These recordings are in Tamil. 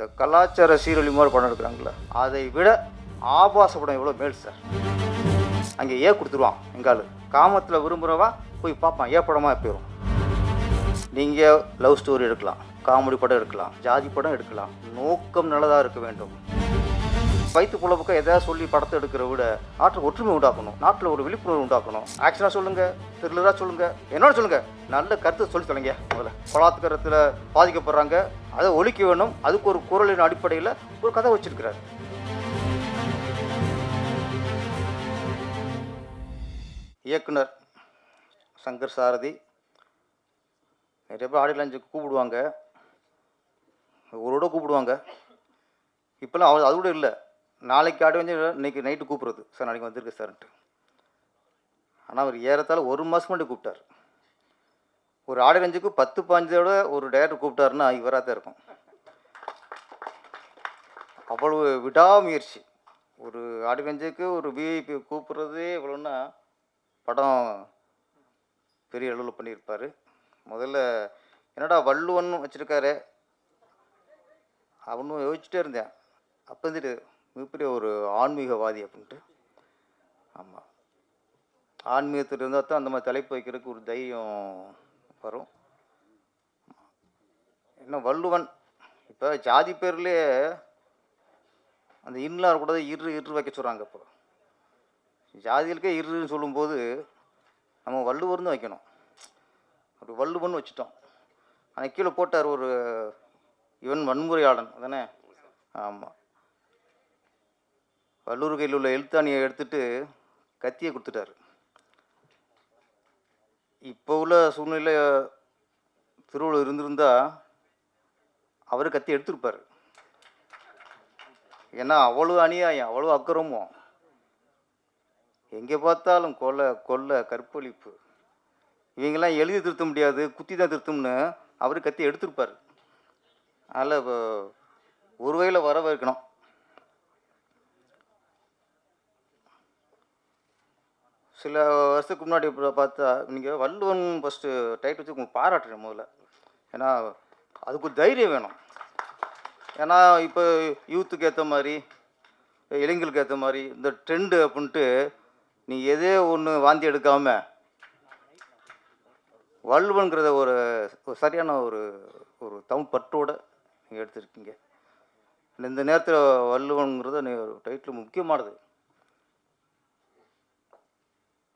இந்த கலாச்சார சீரழிவு மாதிரி படம் எடுக்கிறாங்களே அதை விட ஆபாச படம் எவ்வளோ மேல் சார்? அங்கே ஏ கொடுத்துருவான் எங்காலு காமத்தில் விரும்புகிறவன் போய் பார்ப்பான் ஏ படமாக போயிடும் நீங்கள் லவ் ஸ்டோரி எடுக்கலாம் காமெடி படம் எடுக்கலாம் ஜாதி படம் எடுக்கலாம் நோக்கம் நல்லதாக இருக்க வேண்டும். வயிற்று புலப்புக்க எதாவது சொல்லி படத்தை எடுக்கிற விட நாட்டில் ஒற்றுமை உண்டாக்கணும். நாட்டில் ஒரு விழிப்புணர்வு உண்டாக்கணும். ஆக்ஷனாக சொல்லுங்கள் த்ரில்லராக சொல்லுங்கள் என்னோட சொல்லுங்கள் நல்ல கருத்தை சொல்லி தொலைங்க. முதல்ல பலாத்காரத்தில் பாதிக்கப்படுறாங்க. அதை ஒழிக்க வேணும். அதுக்கு ஒரு குரலின் அடிப்படையில் ஒரு கதை வச்சிருக்கிறார். இயக்குனர் சங்கர் சாரதி. நிறைய பேர் ஆடியோ லான்ச்சுக்கு கூப்பிடுவாங்க. ஒரு கூப்பிடுவாங்க. இப்போல்லாம் அவ அது கூட இல்லை. நாளைக்கு ஆடி வந்து இன்னைக்கு நைட்டு கூப்பிட்றது. சார் நாளைக்கு வந்திருக்கு சார்ன்ட்டு. ஆனால் அவர் ஏறத்தால் ஒரு மாதம் முன்னாடி கூப்பிட்டார். ஒரு ஆடியோ லான்ச்சுக்கு பத்து பாஞ்சோட ஒரு டேரக்டர் கூப்பிட்டாருன்னா இவராக தான் இருக்கும். அவ்வளவு விடாமுயற்சி. ஒரு ஆடியோ ஒரு விஐபி கூப்பிட்றதே இவ்வளோன்னா படம் பெரிய அளவில் பண்ணியிருப்பார். முதல்ல என்னடா வள்ளுவன் வச்சுருக்காரு? அவனும் யோசிச்சுட்டே இருந்தேன். அப்போ வந்துட்டு மிகப்பெரிய ஒரு ஆன்மீகவாதி அப்படின்ட்டு. ஆமாம் ஆன்மீகத்தில் இருந்தால் தான் அந்த மாதிரி தலைப்பு வைக்கிறதுக்கு ஒரு தைரியம் வரும். என்ன வள்ளுவன் இப்போ ஜாதி பேர்லேயே அந்த இன்னும் இருக்கக்கூடாது இரு இரு வைக்க சொல்கிறாங்க இப்போ. ஜாதிகளுக்கே இருன்னு சொல்லும்போது நம்ம வள்ளுவர்னு வைக்கணும். அப்படி வள்ளுவன் வச்சுட்டோம். ஆனால் கீழே போட்டார் ஒரு இவன் வன்முறையாளன் அதானே? ஆமாம் வல்லூர் கையில் உள்ள எழுத்தாணியை எடுத்துட்டு கத்தியை கொடுத்துட்டாரு. இப்போ உள்ள சூழ்நிலை திருவள்ளுவர் இருந்திருந்தா அவர் கத்தி எடுத்திருப்பார். ஏன்னா அவ்வளோ அநியாயம் அவ்வளோ அக்கிரமம். எங்கே பார்த்தாலும் கொலை கொள்ளை கற்பழிப்பு. இவங்கெல்லாம் எழுதி திருத்த முடியாது குத்தி தான் திருத்தம்னு அவர் கத்தி எடுத்திருப்பார். அதில் இப்போ ஒரு வகையில் வரவேற்கணும். சில வருஷத்துக்கு முன்னாடி இப்போ பார்த்தா நீங்கள் வள்ளுவன் ஃபஸ்ட்டு டைட்டில் வச்சு உங்களுக்கு பாராட்டுறேன் முதல்ல. ஏன்னா அதுக்கு ஒரு தைரியம் வேணும். ஏன்னா இப்போ யூத்துக்கு ஏற்ற மாதிரி இளைஞர்களுக்கு ஏற்ற மாதிரி இந்த ட்ரெண்டு அப்படின்ட்டு நீ எதே ஒன்று வாந்தி எடுக்காம வள்ளுவன்கிறத ஒரு சரியான ஒரு ஒரு தமிழ் பற்றோடு நீங்கள் எடுத்திருக்கீங்க. இந்த நேரத்தில் வள்ளுவன்கிறத நீ ஒரு டைட்டில் முக்கியமானது.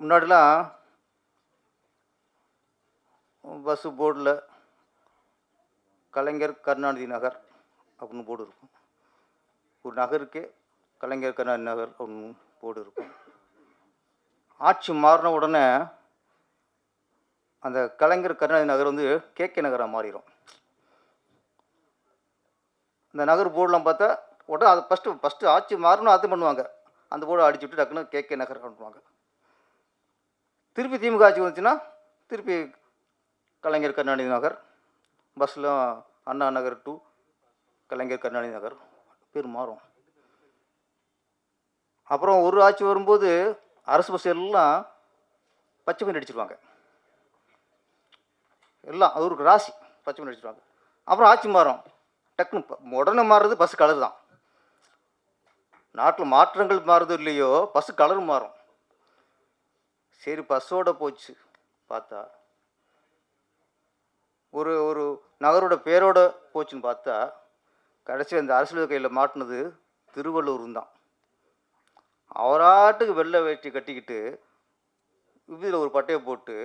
முன்னாடிலாம் பஸ்ஸு போர்டில் கலைஞர் கருணாநிதி நகர் அப்படின்னு போர்டு இருக்கும். ஒரு நகருக்கே கலைஞர் கருணாநிதி நகர் அப்படின்னு போர்டு இருக்கும். ஆட்சி மாறின உடனே அந்த கலைஞர் கருணாநிதி நகர் வந்து கேகே நகராக மாறிடும் இந்த நகர் போர்டெலாம் பார்த்தா உடனே அது ஃபஸ்ட்டு ஃபஸ்ட்டு ஆட்சி மாறணும் அது பண்ணுவாங்க. அந்த போர்டை அடிச்சு விட்டு கே கே நகர் பண்ணுவாங்க திருப்பி திமுக ஆட்சி வந்துச்சுன்னா திருப்பி கலைஞர் கருணாநிதி நகர் பஸ்ஸில் அண்ணா நகர் டு கலைஞர் கருணாநிதி நகர் பேர் மாறும். அப்புறம் ஒரு ஆட்சி வரும்போது அரசு பஸ் எல்லாம் பச்சை பெயிண்ட் அடிச்சிருவாங்க. எல்லாம் அது ஒரு ராசி பச்சை பெயிண்ட் அடிச்சிருவாங்க. அப்புறம் ஆட்சி மாறும். டக்குன்னு ப- உடனே மாறுறது பஸ் கலர் தான். நாட்டில் மாற்றங்கள் மாறுது இல்லையோ பஸ் கலர் மாறும். சரி பஸ்ஸோட போச்சு. பார்த்தா ஒரு ஒரு நகரோட பேரோட போச்சுன்னு பார்த்தா கடைசி அந்த அரசியல் கையில் மாட்டினது திருவள்ளூர் தான் அவராட்டுக்கு வெள்ளை வேட்டி கட்டிக்கிட்டு இதில் ஒரு பட்டையை போட்டு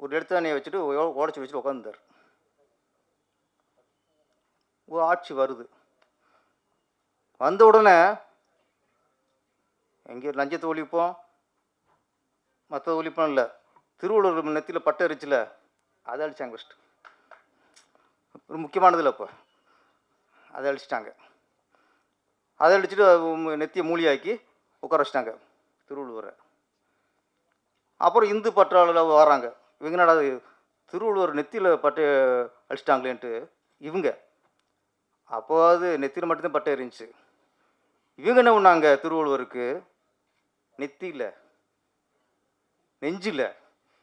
ஒரு எடுத்தாணியை வச்சுட்டு உடச்சி வச்சுட்டு உட்காந்துருந்தார் ஒரு ஆட்சி வருது. வந்த உடனே எங்கே லஞ்சத்தை ஒழிப்போம் மற்ற ஒழிப்போம் இல்லை திருவள்ளுவர் நெத்தியில் பட்டை அரிச்சில் அதை அழிச்சாங்க ஃபஸ்ட்டு ஒரு முக்கியமானதில்லை இப்போ அதை அழிச்சிட்டாங்க. அதை அழிச்சிட்டு நெத்தியை மூலியாக்கி உட்கார வச்சிட்டாங்க திருவள்ளுவரை. அப்புறம் இந்து பற்றாளர் வராங்க. இவங்க என்னடா இது, திருவள்ளுவர் நெத்தியில் பட்டை அழிச்சிட்டாங்களேன்ட்டு இவங்க. அப்போது நெத்தியில் மட்டும்தான் பட்டை இருந்துச்சு இவங்க என்ன பண்ணாங்க திருவள்ளுவருக்கு? நெத்தியில் நெஞ்சில்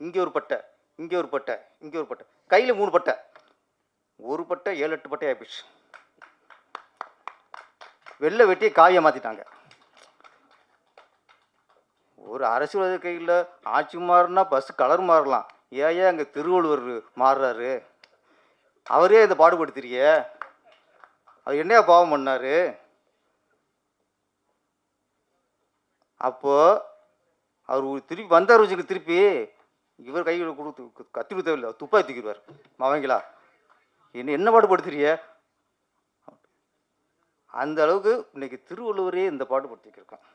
இங்கே ஒரு பட்டை இங்கே ஒரு பட்டை இங்கே ஒரு பட்டை கையில் மூணு பட்டை. ஒரு பட்டை ஏழு எட்டு பட்டை ஆயிப்போச்சு. வெளில வெட்டியை காயை மாற்றிட்டாங்க ஒரு அரசியல் கையில் ஆட்சி மாறினா பஸ் கலர் மாறலாம். ஏன் அங்கே திருவள்ளுவர் மாறுறாரு? அவரே இதை பாடுபடுத்துறிய அவர் என்னையா பாவம் பண்ணார்? அப்போது அவர் திருப்பி வந்தார் வச்சுக்க திருப்பி இவர் கையில் கொடுத்து கத்தி கொடுத்தவில்லை துப்பாக்கி தூக்கிடுவார். அவங்களா என்ன என்ன பாடுபடுத்துறிய அந்த அளவுக்கு இன்னைக்கு திருவள்ளுவரே இந்த பாட்டு படுத்திக்கிருக்கான்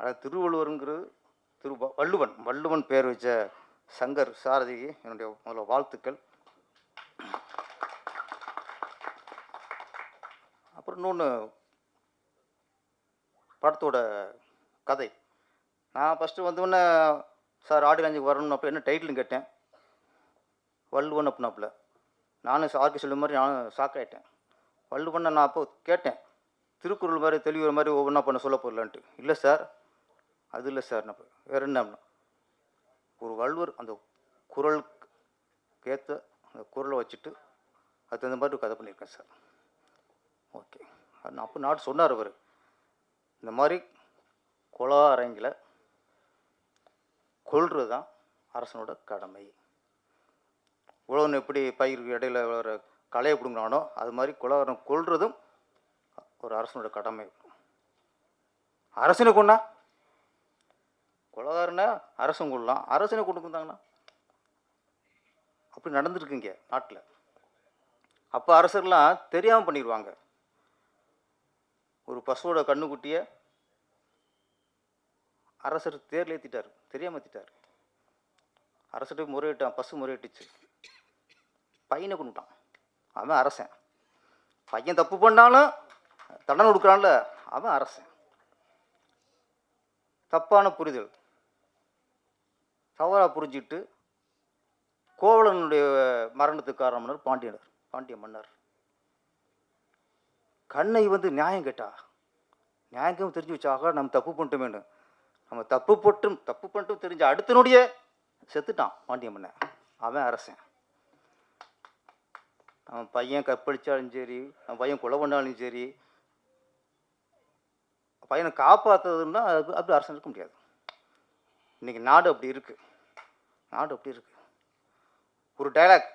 ஆனால் திருவள்ளுவருங்கிறது திரு வள்ளுவன் வள்ளுவன் பேர் வச்ச சங்கர் சாரதிக்கு என்னுடைய முதல்ல வாழ்த்துக்கள். அப்புறம் இன்னொன்று படத்தோட கதை. நான் ஃபஸ்ட்டு வந்தோடனே சார் ஆடி லாஞ்சுக்கு வரணும் அப்போ என்ன டைட்டில்னு கேட்டேன். வள்ளுவன் அப்படின்னாப்புல நானும் சாருக்கு சொல்லும் மாதிரி நானும் ஷாக் ஆகிட்டேன் வள்ளுவன் நான் அப்போ கேட்டேன். திருக்குறள் மாதிரி தெளிவுற மாதிரி ஒவ்வொன்றா பண்ண சொல்ல போடலான்ட்டு இல்லை சார் அது இல்லை சார் நான் வேற என்ன அப்படின்னா, ஒரு வள்ளுவர் அந்த குரல் ஏற்ற அந்த குரலை வச்சுட்டு அதுக்கு தகுந்த மாதிரி கதை பண்ணியிருக்கேன் சார் ஓகே நான் அப்போ நாட்டு சொன்னார் அவர். இந்த மாதிரி குலா அரங்கில் கொள்வது தான் அரசனோட கடமை. உழவன் எப்படி பயிருக்கு இடையில வர களையை பிடுங்கினானோ அது மாதிரி குலவரம் கொள்றதும் ஒரு அரசனோட கடமை. அரசனை கொண்டா குலகாரனை அரசன் கொள்ளலாம் அரசனை கொண்டு வந்தாங்கண்ணா அப்படி நடந்துருக்குங்க நாட்டில். அப்போ அரசர்லாம் தெரியாமல் பண்ணிடுவாங்க ஒரு பசுவோட கண்ணுக்குட்டியை அரசர் தேர்ல ஏற்றிட்டார் தெரியாமல் ஏற்றிட்டார் அரசர்கிட்ட முறையிட்டான் பசு முறையிட்டுச்சு. பையனை கொண்டுட்டான் அவன் அரசன். பையன் தப்பு பண்ணாலும் தண்டனை கொடுக்குறான்ல அவன் அரசன். தப்பான புரிதல். தவறாக புரிஞ்சிட்டு கோவலனுடைய மரணத்துக்கு காரணம் பாண்டியனர். பாண்டிய மன்னர். கண்ணை வந்து நியாயம் கேட்டா. நியாயம் தெரிஞ்சு வச்சாக நம்ம தப்பு பண்ணிட்டோமேனு நம்ம தப்பு போட்டும் தப்பு பண்ணிட்டும் தெரிஞ்ச அடுத்தனுடைய செத்துட்டான் பாண்டியம்மனை. அவன் அரசன். அவன் பையன் கற்பழிச்சாலும் சரி அவன் பையன் கொலை பண்ணாலும் சரி பையனை காப்பாற்றுறதுன்னா அது அப்படி அரசன் இருக்க முடியாது. இன்னைக்கு நாடு அப்படி இருக்குது நாடு அப்படி இருக்குது ஒரு டைலாக்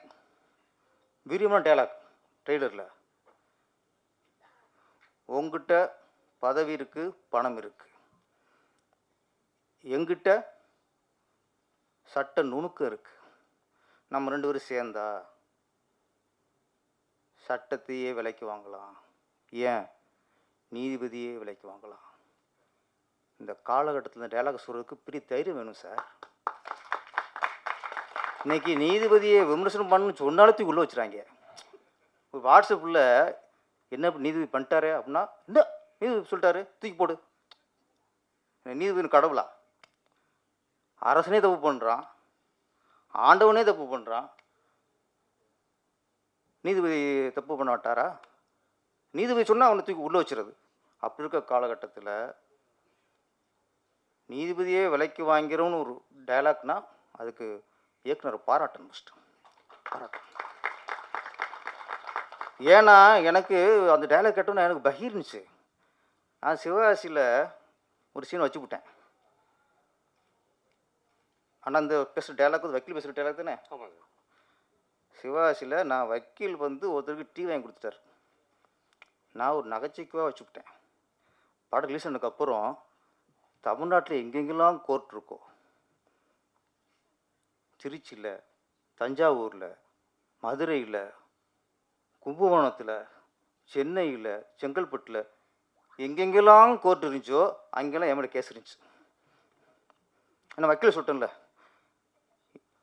வீரியமான டைலாக் ட்ரெய்லரில் உங்ககிட்ட பதவி இருக்கு பணம் இருக்குது எங்கிட்ட சட்ட நுணுக்கம் இருக்கு. நம்ம ரெண்டு பேரும் சேர்ந்தா சட்டத்தையே விலைக்கு வாங்கலாம். ஏன்? நீதிபதியே விலைக்கு வாங்கலாம். இந்த காலகட்டத்தில் இந்த டைலாக் சொல்கிறதுக்கு பெரிய தைரியம் வேணும் சார் இன்னைக்கு நீதிபதியை விமர்சனம் பண்ணணும்னு சொன்னாலும் தூக்கி உள்ள வச்சுறாங்க ஒரு வாட்ஸ்அப்பில் என்ன நீதிபதி பண்ணிட்டாரு அப்படின்னா இந்த நீதிபதி சொல்லிட்டாரு தூக்கி போடு. நீதிபதி கடவுளா? அரசனே தப்பு பண்ணுறான் ஆண்டவனே தப்பு பண்ணுறான் நீதிபதி தப்பு பண்ண மாட்டாரா? நீதிபதி சொன்னால் அவனை தூக்கி உள்ளே வச்சிருது. அப்படி இருக்க காலகட்டத்தில் நீதிபதியே விலைக்கு வாங்கிறோன்னு ஒரு டயலாக்னா அதுக்கு இயக்குனர் பாராட்டணும் ஃபஸ்ட்டு பாராட்டணும். ஏன்னா எனக்கு அந்த டயலாக் கேட்டோன்னே எனக்கு பகிர்ந்துச்சு நான் சிவகாசியில் ஒரு சீன் வச்சுக்கிட்டேன் ஆனால் அந்த பேசுகிற டயலாக் வந்து வக்கீல் பேசுகிற டயலாக் தானே? ஆமாங்க. சிவகாசியில் நான் வக்கீல் வந்து ஒருத்தருக்கு டீ வாங்கி கொடுத்துட்டாரு. நான் ஒரு நகைச்சுவைக்காக வச்சுக்கிட்டேன். படம் ரிலீஸ் ஆனதுக்கு அப்புறம் தமிழ்நாட்டில் எங்கெங்கெல்லாம் கோர்ட் இருக்கோ திருச்சியில் தஞ்சாவூரில் மதுரையில் கும்பகோணத்தில் சென்னையில் செங்கல்பட்டில் எங்கெங்கெல்லாம் கோர்ட் இருந்துச்சோ அங்கெல்லாம் என் மேலே கேஸ் இருந்துச்சு. நான் வக்கீல் சொல்லிட்டேன்ல.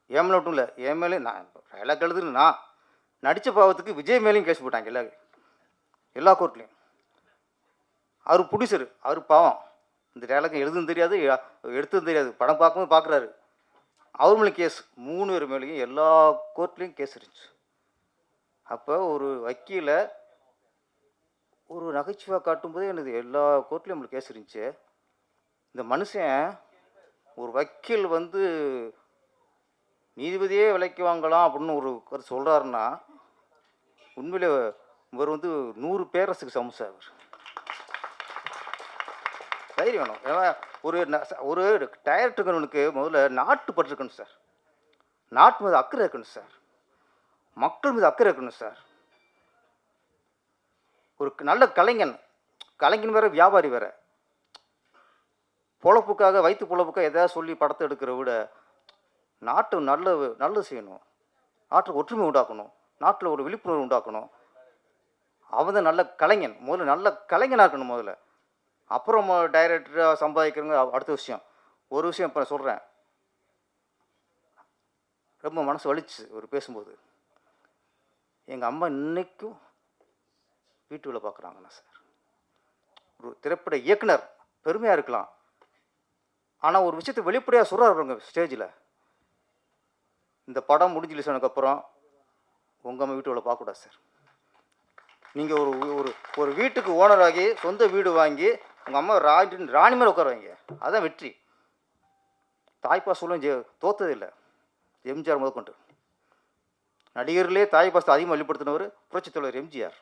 என் மேலே மட்டும் இல்லை. என் மேலே நான் டைலாக் எழுதுன்னு நான் நடித்த பாவத்துக்கு விஜய் மேலேயும் கேஸ் போட்டாங்க எல்லா எல்லா கோர்ட்லேயும் அவர் புடிசர் அவர் பாவம். இந்த டைலாக் எழுதுன்னு தெரியாது எ- எடுத்ததும் தெரியாது. படம் பார்க்கும்போது பார்க்குறாரு. அவர் மேலே கேஸ் மூணு பேர் மேலேயும் எல்லா கோர்ட்லேயும் கேஸ் இருந்துச்சு. அப்போ ஒரு வக்கீலை ஒரு நகைச்சுவை காட்டும்போதே எனக்கு எல்லா கோர்ட்லேயும் நம்மளுக்கு கேஸ் இருந்துச்சு. இந்த மனுஷன் ஒரு வக்கீல் வந்து நீதிபதியே விலைக்கு வாங்கலாம் அப்படின்னு ஒரு கருத்து சொல்கிறாருன்னா உண்மையில் இவர் வந்து நூறு பேரரசுக்கு சமம் சார் அவர். தைரியம் வேணும். ஏன்னா ஒரு ஒரு டைரக்டருங்களுக்கு முதல்ல நாட்டு பற்று இருக்கணும் சார். நாட்டு மீது அக்கறை இருக்கணும் சார். மக்கள் மீது அக்கறை இருக்கணும் சார். ஒரு நல்ல கலைஞன். கலைஞன் வேற வியாபாரி வேற. பொழப்புக்காக வயிற்று பொழப்புக்காக எதாவது சொல்லி படத்தை எடுக்கிற விட நாட்டு நல்ல நல்லது செய்யணும். நாட்டுக்கு ஒற்றுமை உண்டாக்கணும். நாட்டில் ஒரு விழிப்புணர்வு உண்டாக்கணும். அவன் தான் நல்ல கலைஞன். முதல்ல நல்ல கலைஞனாக இருக்கணும் முதல்ல. அப்புறம் டைரக்டராக சம்பாதிக்கிறவங்க அடுத்த விஷயம். ஒரு விஷயம் இப்போ சொல்கிறேன் ரொம்ப மனசு வலிச்சு ஒரு பேசும்போது. எங்கள் அம்மா இன்னைக்கும் வீட்டு வேலை பார்க்குறாங்கண்ணா சார். ஒரு திரைப்பட இயக்குனர். பெருமையாக இருக்கலாம். ஆனால் ஒரு விஷயத்தை வெளிப்படையாக சொல்கிறாருங்க ஸ்டேஜில் இந்த படம் முடிஞ்சு சொன்னதுக்கப்புறம் உங்கள் அம்மா வீட்டு பார்க்கக்கூடாது சார். நீங்கள் ஒரு ஒரு ஒரு வீட்டுக்கு ஓனராகி சொந்த வீடு வாங்கி உங்கள் அம்மா ராணி ராணி மேலே உட்காருவாங்க அதான் வெற்றி. தாய்ப்பா சொல்லும் ஜெ தோத்ததில்லை எம்ஜிஆர் முதற்கொண்டு நடிகர்களே தாய் பாசத்தை அதிகமாக வெளிப்படுத்தினவர் புரட்சித் தலைவர் எம்ஜிஆர்.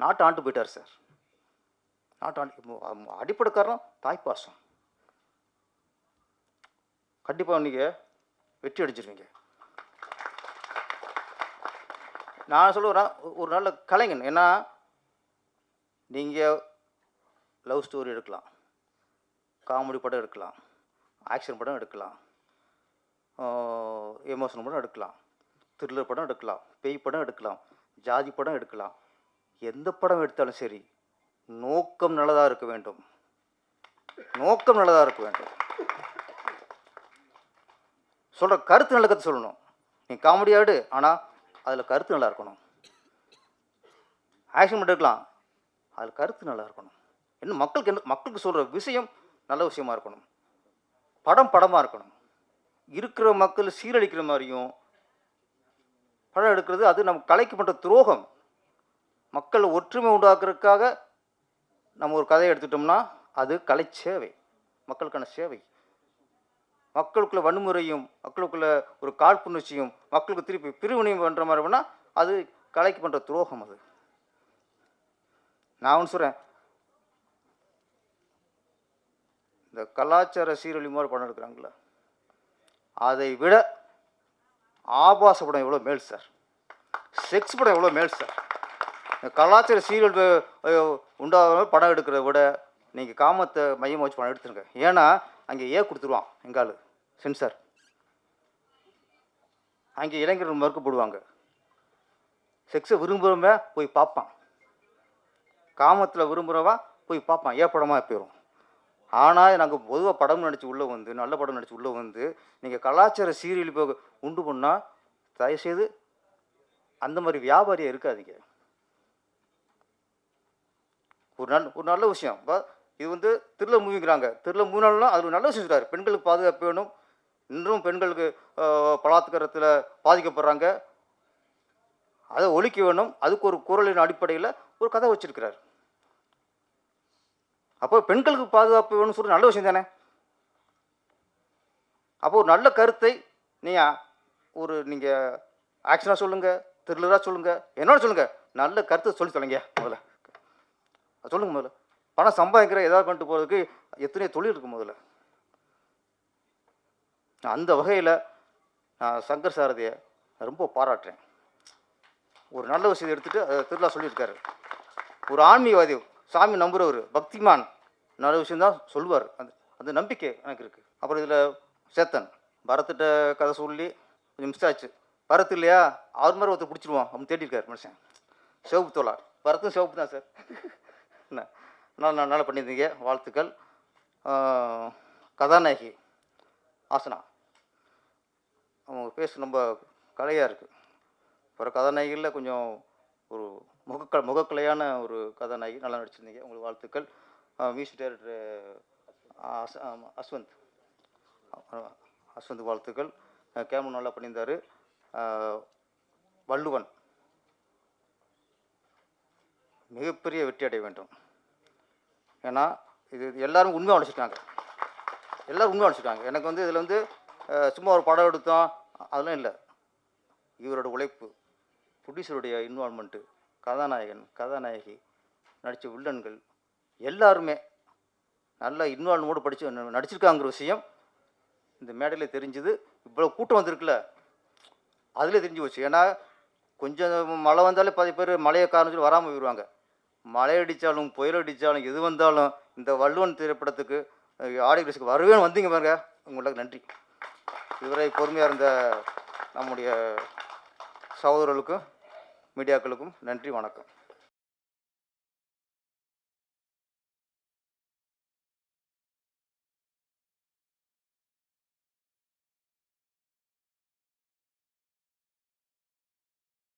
நாட்டு ஆண்டு போயிட்டார் சார். நாட்டு ஆண்டு அடிப்படை காரணம் தாய்ப்பாசம் கண்டிப்பாக நீங்கள் வெற்றி அடிச்சிருவீங்க நான் சொல்லுறேன் ஒரு நல்ல கலைஞன். ஏன்னா நீங்கள் லவ் ஸ்டோரி எடுக்கலாம். காமெடி படம் எடுக்கலாம். ஆக்ஷன் படம் எடுக்கலாம். எமோஷனல் படம் எடுக்கலாம். த்ரில்லர் படம் எடுக்கலாம். பேய் படம் எடுக்கலாம். ஜாதி படம் எடுக்கலாம். எந்த படம் எடுத்தாலும் சரி நோக்கம் நல்லதாக இருக்க வேண்டும். நோக்கம் நல்லதாக இருக்க வேண்டும். சொல்கிற கருத்து நல்ல கருத்து சொல்லணும். நீ காமெடியாடு ஆனால் அதில் கருத்து நல்லா இருக்கணும். ஆக்ஷன் மட்டும் இருக்கலாம் அதில் கருத்து நல்லா இருக்கணும். என்ன மக்களுக்கு என்ன மக்களுக்கு சொல்கிற விஷயம் நல்ல விஷயமா இருக்கணும். படம் படமாக இருக்கணும். இருக்கிற மக்கள் சீரழிக்கிற மாதிரியும் படம் எடுக்கிறது அது நம்ம கலைக்கு பண்ணுற துரோகம். மக்கள் ஒற்றுமை உண்டாக்குறதுக்காக நம்ம ஒரு கதையை எடுத்துட்டோம்னா அது கலை சேவை மக்களுக்கான சேவை. மக்களுக்குள்ள வன்முறையும் மக்களுக்குள்ள ஒரு காழ்ப்புணர்ச்சியும் மக்களுக்கு திருப்பி பிரிவினையும் பண்ணுற மாதிரி பண்ணால் அது கலைக்கு பண்ணுற துரோகம் அது. நான் ஒன்று சொல்கிறேன் இந்த கலாச்சார சீரழி மாதிரி படம் எடுக்கிறாங்களே அதை விட ஆபாச படம் எவ்வளோ மேல் சார் செக்ஸ் படம் எவ்வளோ மேல் சார் இந்த கலாச்சார சீரியல் உண்டாக படம் எடுக்கிறத விட நீங்கள் காமத்தை மையமாக வச்சு படம் எடுத்துருங்க. ஏன்னா அங்கே ஏ கொடுத்துருவான் எங்கால் சென்சார் அங்கே இளைஞர்கள் மறுக்கப்படுவாங்க. செக்ஸை விரும்புகிறவன் போய் பார்ப்பான். காமத்தில் விரும்புகிறவன் போய் பார்ப்பான். ஏ படமாக போயிடும் ஆனால் நாங்கள் பொதுவாக படம் நடித்து உள்ளே வந்து நல்ல படம் நடித்து உள்ளே வந்து நீங்கள் கலாச்சார சீரியல் போக உண்டு பண்ணால் தயவுசெய்து அந்த மாதிரி வியாபாரியாக இருக்காதீங்க. ஒரு நல்ல ஒரு நல்ல விஷயம். இப்போ இது வந்து திருல மூவிங்கிறாங்க. திருல மூவினாலும் அது நல்ல விஷயம் சொல்றாரு. பெண்களுக்கு பாதுகாப்பு வேணும். இன்றும் பெண்களுக்கு பலாத்காரத்தில் பாதிக்கப்படுறாங்க. அதை ஒழிக்க வேணும். அதுக்கு ஒரு குரலின் அடிப்படையில் ஒரு கதை வச்சிருக்கிறார். அப்போ பெண்களுக்கு பாதுகாப்பு வேணும்னு சொல்லி நல்ல விஷயம் தானே? அப்போ ஒரு நல்ல கருத்தை நீங்கள் ஒரு நீங்கள் ஆக்ஷனாக சொல்லுங்கள் த்ரில்லராக சொல்லுங்கள் என்னோட சொல்லுங்கள் நல்ல கருத்தை சொல்லி தொலைங்க முதல்ல. சொல்லுங்கள் சொல்லுங்க முதல்ல. பணம் சம்பாதிக்கிற ஏதாவது பண்ணிட்டு போகிறதுக்கு எத்தனையோ தொழில் இருக்கும் முதல்ல. அந்த வகையில் நான் சங்கர் சாரதியை ரொம்ப பாராட்டுறேன். ஒரு நல்ல விஷயத்தை எடுத்துகிட்டு அதை திருவிழா சொல்லியிருக்காரு. ஒரு ஆன்மீகவாதி சாமி நம்புகிறவர் பக்திமான் நல்ல விஷயந்தான் சொல்லுவார். அந்த அந்த நம்பிக்கை எனக்கு இருக்குது அப்புறம் இதில் சேத்தன் பரத்திட்ட கதை சொல்லி கொஞ்சம் மிஸ் ஆச்சு. பரத் இல்லையா? அவர் மாதிரி ஒருத்தர் பிடிச்சிருவோம் அப்படின்னு தேடிருக்காரு மனுஷன். சிவப்பு தோலா பரத்தும் சிவப்பு தான் சார். என்ன? நல்லா நல்லா பண்ணியிருந்தீங்க? வாழ்த்துக்கள். கதாநாயகி ஆசனா. அவங்க பேச ரொம்ப கலையாக இருக்குது அப்புறம் கதாநாயகிகளில் கொஞ்சம் ஒரு முகக்க முகக்கலையான ஒரு கதாநாயகி நல்லா நடிச்சிருந்தீங்க. உங்களுக்கு வாழ்த்துக்கள். மியூசிக் டைரக்டர் அஸ் அஸ்வந்த். அஸ்வந்த் வாழ்த்துக்கள். கேமரா நல்லா பண்ணியிருந்தார். வள்ளுவன். மிகப்பெரிய வெற்றி அடைய வேண்டும். ஏன்னா இது எல்லோரும் உண்மையாக உழைச்சிருக்காங்க எல்லோரும் உண்மையாக உழைச்சிருக்காங்க எனக்கு வந்து இதில் வந்து சும்மா ஒரு படம் எடுத்தோம் அதெல்லாம் இல்லை. இவரோட உழைப்பு ப்ரொடியூசருடைய இன்வால்மெண்ட்டு கதாநாயகன் கதாநாயகி நடித்த வில்லன்கள் எல்லாருமே நல்லா இன்வால்வோடு படித்து நடிச்சிருக்காங்கிற விஷயம் இந்த மேடையில் தெரிஞ்சுது. இவ்வளோ கூட்டம் வந்திருக்குல்ல அதில் தெரிஞ்சு போச்சு. ஏன்னா கொஞ்சம் மழை வந்தாலே பாதி பேர் மழையை காரணம் சொல்லி வராமல் போயிடுவாங்க மழை அடித்தாலும் புயல் அடித்தாலும் எது வந்தாலும் இந்த வள்ளுவன் திரைப்படத்துக்கு ஆடியன்ஸுக்கு வருவேன்னு வந்தீங்க பாருங்க. உங்களுக்கு நன்றி. இதுவரை பொறுமையாக இருந்த நம்முடைய சகோதரர்களுக்கும் மீடியாக்களுக்கும் நன்றி வணக்கம்.